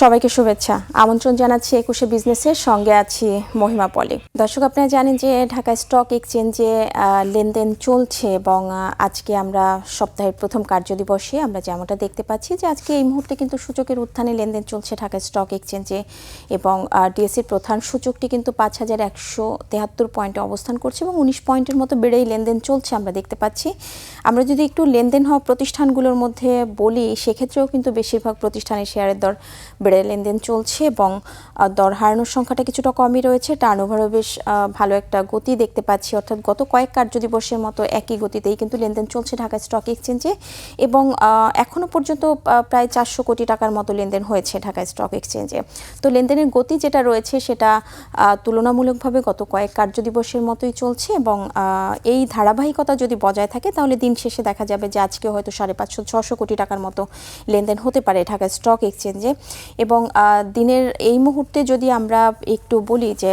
সবাইকে শুভেচ্ছা। আমন্ত্রণ জানাচ্ছি একুশে বিজনেসের সঙ্গে আছি মহিমা পলি। দর্শক, আপনারা জানেন যে ঢাকা স্টক এক্সচেঞ্জে লেনদেন চলছে এবং আজকে আমরা সপ্তাহের প্রথম কার্যদিবসে আমরা যেমনটা দেখতে পাচ্ছি যে আজকে এই মুহূর্তে কিন্তু সূচকের উত্থানে লেনদেন চলছে ঢাকা স্টক এক্সচেঞ্জে এবং ডিএসসির প্রধান সূচকটি কিন্তু পাঁচ হাজার একশো তেহাত্তর পয়েন্টে অবস্থান করছে এবং উনিশ পয়েন্টের মতো বেড়েই লেনদেন চলছে আমরা দেখতে পাচ্ছি। আমরা যদি একটু লেনদেন হওয়া প্রতিষ্ঠানগুলোর মধ্যে বলি, সেক্ষেত্রেও কিন্তু বেশিরভাগ প্রতিষ্ঠানের শেয়ারের দর বেড়ে লেনদেন চলছে এবং দর হারানোর সংখ্যাটা কিছুটা কমই রয়েছে। টার্নওভারও বেশ ভালো একটা গতি দেখতে পাচ্ছি। অর্থাৎ গত কয়েক কার্যদিবসের মতো একই গতিতেই কিন্তু লেনদেন চলছে ঢাকা স্টক এক্সচেঞ্জে এবং এখনও পর্যন্ত প্রায় চারশো কোটি টাকার মতো লেনদেন হয়েছে ঢাকা স্টক এক্সচেঞ্জে। তো লেনদেনের গতি যেটা রয়েছে সেটা তুলনামূলকভাবে গত কয়েক কার্যদিবসের মতোই চলছে এবং এই ধারাবাহিকতা যদি বজায় থাকে তাহলে দিন শেষে দেখা যাবে যে আজকে হয়তো সাড়ে পাঁচশো, ছশো কোটি টাকার মতো লেনদেন হতে পারে ঢাকা স্টক এক্সচেঞ্জে। এবং দিনের এই মুহূর্তে যদি আমরা একটু বলি যে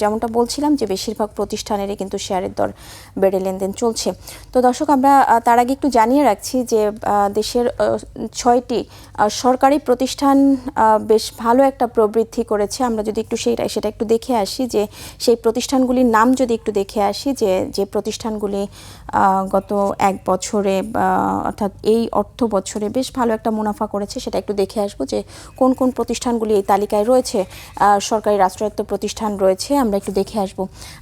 যেমনটা বলছিলাম যে, বেশিরভাগ প্রতিষ্ঠানেরই কিন্তু শেয়ারের দর বেড়ে লেনদেন চলছে। তো দর্শক, আমরা তার আগে একটু জানিয়ে রাখছি যে দেশের ছয়টি সরকারি প্রতিষ্ঠান বেশ ভালো একটা প্রবৃদ্ধি করেছে। আমরা যদি একটু সেইটা সেটা একটু দেখে আসি যে, সেই প্রতিষ্ঠানগুলির নাম যদি একটু দেখে আসি যে যে প্রতিষ্ঠানগুলি গত এক বছরে অর্থাৎ এই অর্থ বছরে বেশ ভালো একটা মুনাফা করেছে। সেটা একটু দেখে আসব যে কোন কোন প্রতিষ্ঠানগুলি এই তালিকায় রয়েছে। সরকারি রাষ্ট্রায়ত্ত প্রতিষ্ঠান রয়েছে, আমরা একটু দেখে আসব।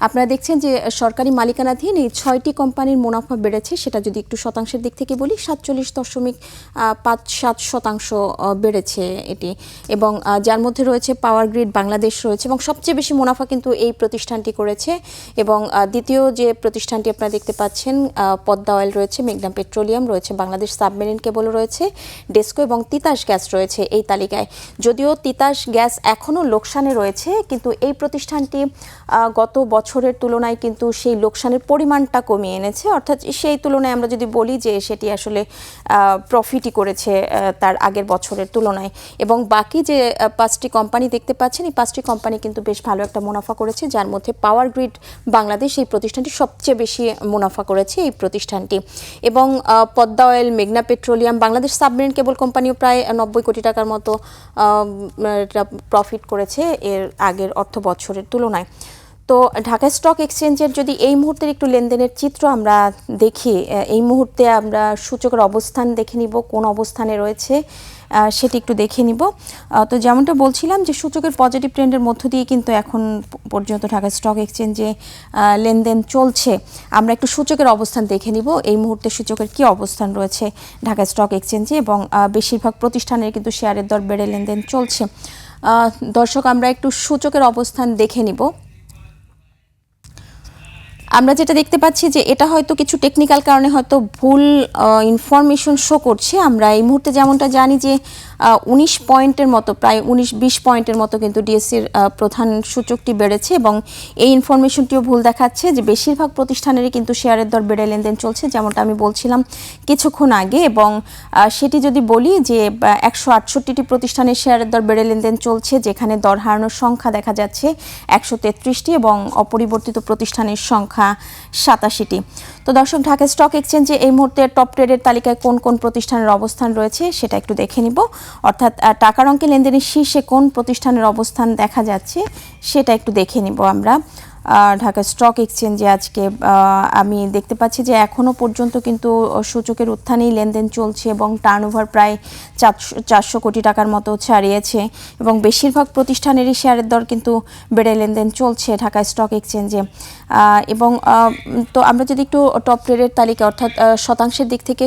আপনারা দেখছেন যে সরকারি মালিকানাধীন এই ছয়টি কোম্পানির মুনাফা বেড়েছে, সেটা যদি একটু শতাংশের দিক থেকে বলি, সাতচল্লিশ দশমিক পাঁচ সাত শতাংশ বেড়েছে এটি। এবং যার মধ্যে রয়েছে পাওয়ার গ্রিড, বাংলাদেশ রয়েছে, এবং সবচেয়ে বেশি মুনাফা কিন্তু এই প্রতিষ্ঠানটি করেছে। এবং দ্বিতীয় যে প্রতিষ্ঠানটি আপনারা দেখতে পাচ্ছেন পদ্মা অয়েল রয়েছে, মেঘনা পেট্রোলিয়াম রয়েছে, বাংলাদেশ সাবমেরিন কেবল রয়েছে ডেস্কো এবং তিতাস গ্যাস রয়েছে এই তালিকায়। যদিও তিতাস গ্যাস এখনও লোকসানে রয়েছে, কিন্তু এই প্রতিষ্ঠানটি গত বছরের তুলনায় কিন্তু সেই লোকসানের পরিমাণটা কমিয়ে এনেছে। অর্থাৎ সেই তুলনায় আমরা যদি বলি যে সেটি আসলে প্রফিটই করেছে তার আগের বছরের তুলনায়। এবং বাকি যে পাঁচটি কোম্পানি দেখতে পাচ্ছেন, এই পাঁচটি কোম্পানি কিন্তু বেশ ভালো একটা মুনাফা করেছে, যার মধ্যে পাওয়ার গ্রিড বাংলাদেশ এই প্রতিষ্ঠানটি সবচেয়ে বেশি মুনাফা করেছে। এই প্রতিষ্ঠানটি। এবং পদ্মা অয়েল, মেঘনা পেট্রোলিয়াম, বাংলাদেশ সাবমেরিন কেবল কোম্পানিও প্রায় নব্বই কোটি টাকার মতো প্রফিট করেছে এর আগের অর্থ বছরের তুলনায়। তো ঢাকা স্টক এক্সচেঞ্জের যদি এই মুহূর্তের একটু লেনদেনের চিত্র আমরা দেখি এই মুহূর্তে আমরা সূচকের অবস্থান দেখে নিব, কোন অবস্থানে রয়েছে সেটি একটু দেখে নিব। তো যেমনটা বলছিলাম যে সূচকের পজিটিভ ট্রেন্ডের মধ্য দিয়ে কিন্তু এখন পর্যন্ত ঢাকা স্টক এক্সচেঞ্জে লেনদেন চলছে। আমরা একটু সূচকের অবস্থান দেখে নিব। এই মুহূর্তে সূচকের কি অবস্থান রয়েছে ঢাকা স্টক এক্সচেঞ্জে এবং বেশিরভাগ প্রতিষ্ঠানের কিন্তু শেয়ারের দর বেড়ে লেনদেন চলছে। দর্শক, আমরা একটু সূচকের অবস্থান দেখে নিব। আমরা যেটা দেখতে পাচ্ছি যে এটা হয়তো কিছু টেকনিক্যাল কারণে হয়তো ভুল ইনফরমেশন শো করছে। আমরা এই মুহূর্তে যেমনটা জানি যে উনিশ পয়েন্টের মতো, প্রায় উনিশ, বিশ পয়েন্টের মতো কিন্তু ডিএসসির প্রধান সূচকটি বেড়েছে এবং এই ইনফরমেশনটিও ভুল দেখাচ্ছে যে বেশিরভাগ প্রতিষ্ঠানেরই কিন্তু শেয়ারের দর বেড়ে লেনদেন চলছে, যেমনটা আমি বলছিলাম কিছুক্ষণ আগে এবং সেটি যদি বলি যে একশো আটষট্টিটি প্রতিষ্ঠানের শেয়ারের দর বেড়ে লেনদেন চলছে, যেখানে দর হারানোর সংখ্যা দেখা যাচ্ছে একশো তেত্রিশটি এবং অপরিবর্তিত প্রতিষ্ঠানের সংখ্যা সাতাশিটি। তো দর্শক, ঢাকা স্টক এক্সচেঞ্জে এই মুহূর্তে টপ ট্রেডের তালিকায় কোন কোন প্রতিষ্ঠানের অবস্থান রয়েছে সেটা একটু দেখে নিব। অর্থাৎ টাকার অঙ্কে লেনদেনের শীর্ষে কোন প্রতিষ্ঠানের অবস্থান দেখা যাচ্ছে, সেটা একটু দেখে নিব আমরা। ঢাকা স্টক এক্সচেঞ্জে আজকে আমি দেখতে পাচ্ছি যে এখনও পর্যন্ত কিন্তু সূচকের উত্থানেই লেনদেন চলছে এবং টার্নওভার প্রায় চারশো কোটি টাকার মতো ছাড়িয়েছে এবং বেশিরভাগ প্রতিষ্ঠানেরই শেয়ারের দর কিন্তু বেড়ে লেনদেন চলছে ঢাকা স্টক এক্সচেঞ্জে। এবং তো আমরা যদি একটু টপ ট্রেডের তালিকা অর্থাৎ শতাংশের দিক থেকে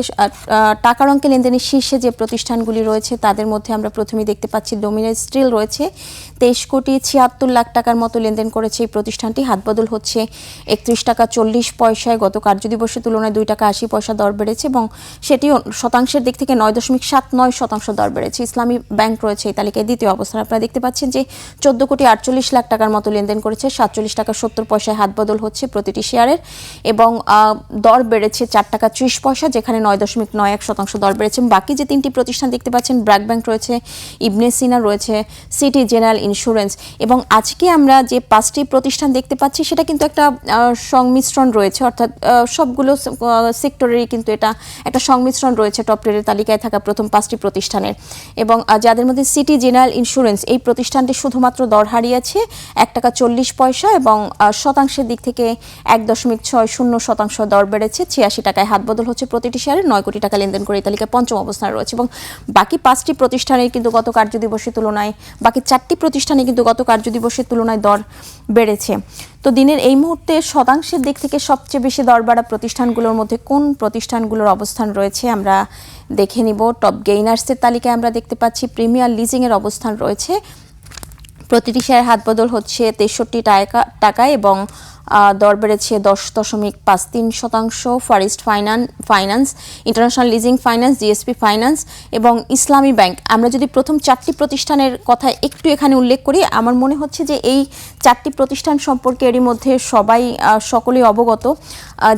টাকার অঙ্কে লেনদেনের শীর্ষে যে প্রতিষ্ঠানগুলি রয়েছে তাদের মধ্যে আমরা প্রথমেই দেখতে পাচ্ছি ডোমিনাস স্টিল রয়েছে। তেইশ কোটি ছিয়াত্তর লাখ টাকার মতো লেনদেন করেছে এই প্রতিষ্ঠানটি। হাতবদল হচ্ছে একত্রিশ টাকা চল্লিশ পয়সায়। গত কার্যদিবসের তুলনায় দুই টাকা আশি পয়সা দর বেড়েছে এবং সেটিও শতাংশের দিক থেকে নয় দশমিক সাত নয় শতাংশ দর বেড়েছে। ইসলামী ব্যাংক রয়েছে এই তালিকায় দ্বিতীয় অবস্থান। আপনারা দেখতে পাচ্ছেন যে চোদ্দ কোটি আটচল্লিশ লাখ টাকার মতো লেনদেন করেছে। সাতচল্লিশ টাকা সত্তর পয়সায় হাতবদল হচ্ছে প্রতিটি শেয়ারের এবং দর বেড়েছে চার টাকা ত্রিশ পয়সা, যেখানে নয় দশমিক নয় এক শতাংশ দর বেড়েছে। বাকি যে তিনটি প্রতিষ্ঠান দেখতে পাচ্ছেন, ব্র্যাক ব্যাংক রয়েছে, ইবনে সিনা রয়েছে, সিটি জেনারেল ইন্স্যুরেন্স। এবং আজকে আমরা যে পাঁচটি প্রতিষ্ঠান দেখতে দেখতে পাচ্ছি, সেটা কিন্তু একটা সংমিশ্রণ রয়েছে। অর্থাৎ সবগুলো সেক্টরেরই কিন্তু এটা একটা সংমিশ্রণ রয়েছে টপ টেনের তালিকায় থাকা প্রথম পাঁচটি প্রতিষ্ঠানের। এবং যাদের মধ্যে সিটি জেনারেল ইন্স্যুরেন্স এই প্রতিষ্ঠানটি শুধুমাত্র দর হারিয়েছে এক টাকা চল্লিশ পয়সা এবং শতাংশের দিক থেকে এক দশমিক ছয় শূন্য শতাংশ দর বেড়েছে। ছিয়াশি টাকায় হাত বদল হচ্ছে প্রতিটি শেয়ারে, নয় কোটি টাকা লেনদেন করে এই তালিকায় পঞ্চম অবস্থানে রয়েছে। এবং, বাকি পাঁচটি প্রতিষ্ঠানের কিন্তু গত কার্যদিবসের তুলনায়, বাকি চারটি প্রতিষ্ঠানে কিন্তু গত কার্যদিবসের তুলনায় দর বেড়েছে। তো দিনের এই মুহূর্তে শতাংশের দিক থেকে সবচেয়ে বেশি দর বাড়া প্রতিষ্ঠানগুলোর মধ্যে কোন প্রতিষ্ঠানগুলোর অবস্থান রয়েছে আমরা দেখে নিব। টপ গেইনার্সের তালিকায় আমরা দেখতে পাচ্ছি প্রিমিয়ার লিজিংয়ের অবস্থান রয়েছে। প্রতিটি শেয়ার হাতবদল হচ্ছে তেষট্টি টাকা, টাকায় এবং দর বেড়েছে দশ দশমিক পাঁচ তিন শতাংশ। Forest ফাইনান finance, international leasing finance, GSP finance এবং ইসলামী ব্যাংক। আমরা যদি প্রথম চারটি প্রতিষ্ঠানের কথা একটু এখানে উল্লেখ করি, আমার মনে হচ্ছে যে এই চারটি প্রতিষ্ঠান সম্পর্কে এরই মধ্যে সবাই সকলেই অবগত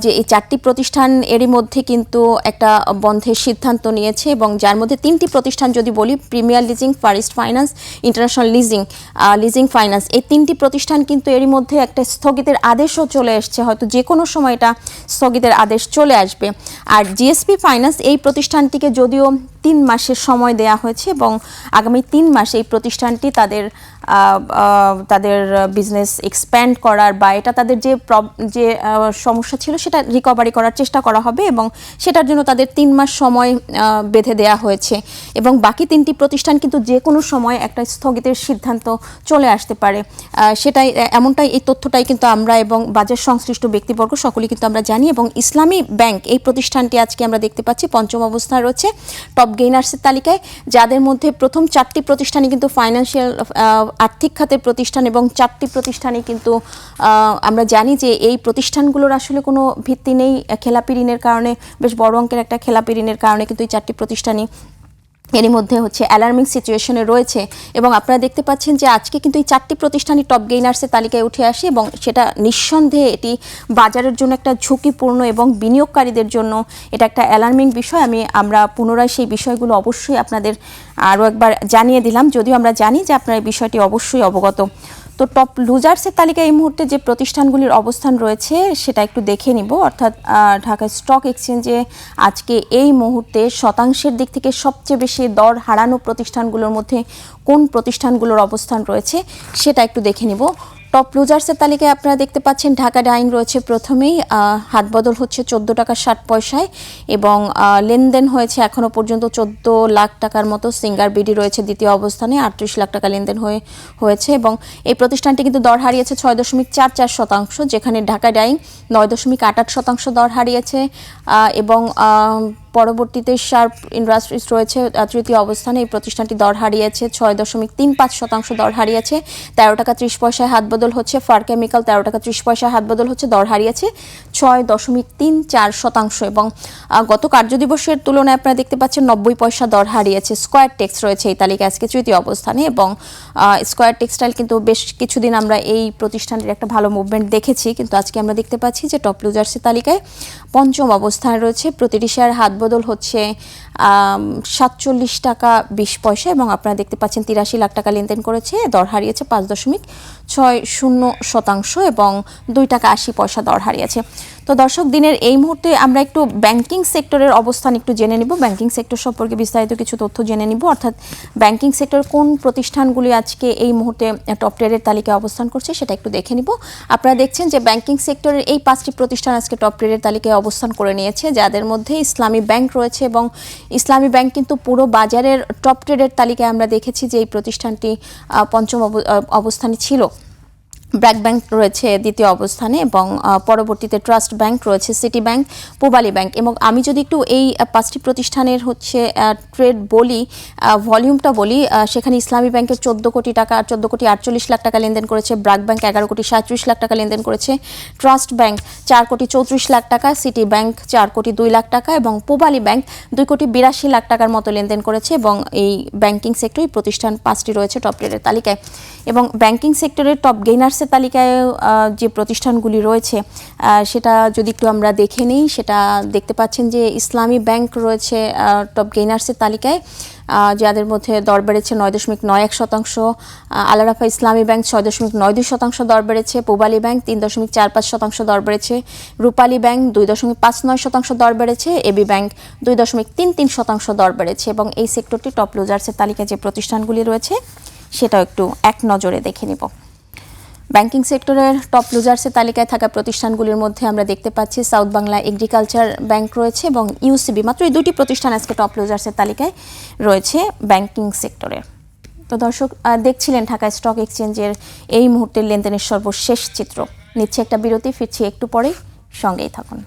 যে এই চারটি প্রতিষ্ঠান এরই মধ্যে কিন্তু একটা বন্ধের সিদ্ধান্ত নিয়েছে এবং যার মধ্যে তিনটি প্রতিষ্ঠান যদি বলি, premier leasing, forest finance, international leasing leasing finance. এই তিনটি প্রতিষ্ঠান কিন্তু এরই মধ্যে একটা স্থগিতের আদেশও চলে এসছে। হয়তো যে কোনো সময় এটা স্থগিতের আদেশ চলে আসবে। আর জিএসপি ফাইন্যান্স এই প্রতিষ্ঠানটিকে যদিও তিন মাসের সময় দেয়া হয়েছে এবং আগামী তিন মাস এই প্রতিষ্ঠানটি তাদের তাদের বিজনেস এক্সপ্যান্ড করার বা এটা তাদের যে যে সমস্যা ছিল সেটা রিকভারি করার চেষ্টা করা হবে এবং সেটার জন্য তাদের তিন মাস সময় বেঁধে দেয়া হয়েছে। এবং বাকি তিনটি প্রতিষ্ঠান কিন্তু যে কোনো সময় একটা স্থগিতের সিদ্ধান্ত চলে আসতে পারে। সেটাই, এমনটাই এই তথ্যটাই কিন্তু আমরা এবং বাজার সংশ্লিষ্ট ব্যক্তিবর্গ সকলেই কিন্তু আমরা জানি এবং ইসলামী ব্যাংক এই প্রতিষ্ঠানটি আজকে আমরা দেখতে পাচ্ছি, পঞ্চম অবস্থায় রয়েছে, টপ গেইনার্সের তালিকায়, যাদের মধ্যে প্রথম চারটি প্রতিষ্ঠানই কিন্তু ফাইন্যান্সিয়াল আর্থিক খাতের প্রতিষ্ঠান এবং চারটি প্রতিষ্ঠানই কিন্তু আমরা জানি যে এই প্রতিষ্ঠানগুলোর আসলে কোনো ভিত্তি নেই, খেলাপি ঋণের কারণে, বেশ বড় অঙ্কের একটা খেলাপি ঋণের কারণে কিন্তু এই চারটি প্রতিষ্ঠানই এরই মধ্যে হচ্ছে অ্যালার্মিং সিচুয়েশনে রয়েছে এবং আপনারা দেখতে পাচ্ছেন যে আজকে কিন্তু এই চারটি প্রতিষ্ঠানই টপ গেইনার্সের তালিকায় উঠে আসে এবং সেটা নিঃসন্দেহে এটি বাজারের জন্য একটা ঝুঁকিপূর্ণ এবং বিনিয়োগকারীদের জন্য এটা একটা অ্যালার্মিং বিষয়। আমি, আমরা পুনরায় সেই বিষয়গুলো অবশ্যই আপনাদের আরও একবার জানিয়ে দিলাম। যদিও আমরা জানি যে আপনারা এই বিষয়টি অবশ্যই অবগত তো টপ লুজার্সের তালিকায় এই মুহূর্তে যে প্রতিষ্ঠানগুলির অবস্থান রয়েছে, সেটা একটু দেখে নিব। অর্থাৎ ঢাকা স্টক এক্সচেঞ্জে আজকে এই মুহূর্তে শতাংশের দিক থেকে সবচেয়ে বেশি দর হারানো প্রতিষ্ঠানগুলোর মধ্যে কোন প্রতিষ্ঠানগুলোর অবস্থান রয়েছে, সেটা একটু দেখে নিব। টপ লুজার্সের তালিকায় আপনারা দেখতে পাচ্ছেন, ঢাকা ডাইং রয়েছে প্রথমেই হাত বদল হচ্ছে চোদ্দ টাকা ষাট পয়সায় এবং লেনদেন হয়েছে এখনও পর্যন্ত চোদ্দ লাখ টাকার মতো, সিঙ্গার বিডি রয়েছে দ্বিতীয় অবস্থানে, আটত্রিশ লাখ টাকা লেনদেন হয়ে, হয়েছে এবং এই প্রতিষ্ঠানটি কিন্তু দর হারিয়েছে ছয় দশমিক চার চার শতাংশ, যেখানে ঢাকা ডাইং নয় দশমিক আট আট শতাংশ দর হারিয়েছে এবং পরবর্তীতে শার্প ইন্ডাস্ট্রিজ রয়েছে তৃতীয় অবস্থানে এই প্রতিষ্ঠানটি দর হারিয়েছে, ছয় দশমিক তিন পাঁচ শতাংশ দর হারিয়েছে, তেরো টাকা ত্রিশ পয়সায় হাত বদল হচ্ছে, ফার কেমিক্যাল তেরো টাকা ত্রিশ পয়সায় হাত বদল হচ্ছে, দর হারিয়েছে ছয় দশমিক তিন চার শতাংশ এবং গত কার্যদিবসের তুলনায় আপনারা দেখতে পাচ্ছেন নব্বই পয়সা দর হারিয়েছে, স্কোয়ার টেক্স রয়েছে এই তালিকায় আজকে তৃতীয় অবস্থানে এবং স্কোয়ার টেক্সটাইল কিন্তু বেশ কিছুদিন আমরা এই প্রতিষ্ঠানটির একটা ভালো মুভমেন্ট দেখেছি, কিন্তু আজকে আমরা দেখতে পাচ্ছি যে টপ লুজার্সের তালিকায় পঞ্চম অবস্থানে রয়েছে, প্রতিটি শেয়ার হাত বদল হচ্ছে। সাতচল্লিশ টাকা বিশ পয়সা এবং আপনারা দেখতে পাচ্ছেন তিরাশি লাখ টাকা লেনদেন করেছে। দর হারিয়েছে পাঁচ দশমিক ছয় শূন্য শতাংশ এবং দুই টাকা আশি পয়সা দর হারিয়েছে। তো দর্শক, দিনের এই মুহূর্তে আমরা একটু ব্যাংকিং সেক্টরের অবস্থান একটু জেনে নিব। ব্যাংকিং সেক্টর সম্পর্কে বিস্তারিত কিছু তথ্য জেনে নিব। অর্থাৎ ব্যাংকিং সেক্টর কোন প্রতিষ্ঠানগুলি আজকে এই মুহূর্তে টপ টেরের তালিকায় অবস্থান করছে সেটা একটু দেখে নিব। আপনারা দেখছেন যে ব্যাংকিং সেক্টরের এই পাঁচটি প্রতিষ্ঠান আজকে টপ টেরের তালিকায় অবস্থান করে নিয়েছে, যাদের মধ্যে ইসলামী ব্যাংক রয়েছে এবং ইসলামী ব্যাংক কিন্তু পুরো বাজারের টপ ট্রেডের তালিকায় আমরা দেখেছি যে এই প্রতিষ্ঠানটি পঞ্চম অব- অবস্থানে ছিল। ব্র্যাক ব্যাংক রয়েছে দ্বিতীয় অবস্থানে এবং পরবর্তীতে ট্রাস্ট ব্যাংক রয়েছে, সিটি ব্যাংক, পূবালী ব্যাংক। এবং আমি যদি একটু এই পাঁচটি প্রতিষ্ঠানের হচ্ছে ট্রেড বলি ভলিউমটা বলি সেখানে ইসলামী ব্যাংকের চোদ্দ কোটি টাকা, চোদ্দ কোটি আটচল্লিশ লাখ টাকা লেনদেন করেছে, ব্র্যাক ব্যাংক এগারো কোটি সাঁত্রিশ লাখ টাকা লেনদেন করেছে, ট্রাস্ট ব্যাংক চার কোটি চৌত্রিশ লাখ টাকা, সিটি ব্যাংক চার কোটি দুই লাখ টাকা এবং পূবালী ব্যাংক দুই কোটি বিরাশি লাখ টাকার মতো লেনদেন করেছে এবং এই ব্যাংকিং সেক্টরে প্রতিষ্ঠান পাঁচটি রয়েছে টপ রেটের তালিকায়। এবং ব্যাংকিং সেক্টরের টপ গেইনার্সের লুজার্সের তালিকায় যে প্রতিষ্ঠানগুলি রয়েছে সেটা যদি একটু আমরা দেখে নিই, সেটা দেখতে পাচ্ছেন যে ইসলামী ব্যাংক রয়েছে টপ গেইনার্সের তালিকায় যাদের মধ্যে দর বেড়েছে নয় দশমিক নয় এক শতাংশ আলারাফা ইসলামী ব্যাংক ছয় দশমিক নয় দুই শতাংশ দর বেড়েছে, পূবালী ব্যাংক তিন দশমিক চার পাঁচ শতাংশ দর বেড়েছে, রূপালী ব্যাংক দুই দশমিক পাঁচ নয় শতাংশ দর বেড়েছে, এবি ব্যাংক দুই দশমিক তিন তিন শতাংশ দর বেড়েছে এবং এই সেক্টরটি টপ লুজার্সের তালিকায় যে প্রতিষ্ঠানগুলি রয়েছে, সেটাও একটু এক নজরে দেখে নিব। ব্যাংকিং সেক্টরের টপ লুজার্সের তালিকায় থাকা প্রতিষ্ঠানগুলির মধ্যে আমরা দেখতে পাচ্ছি সাউথ বাংলা এগ্রিকালচার ব্যাংক রয়েছে এবং ইউসিবি মাত্র এই দুটি প্রতিষ্ঠান আজকে টপ লুজার্সের তালিকায় রয়েছে ব্যাংকিং সেক্টরের তো দর্শক দেখছিলেন ঢাকা স্টক এক্সচেঞ্জের এই মুহূর্তের লেনদেনের সর্বশেষ চিত্র। নিচ্ছে একটা বিরতি, ফিরছি একটু পরেই, সঙ্গেই থাকুন।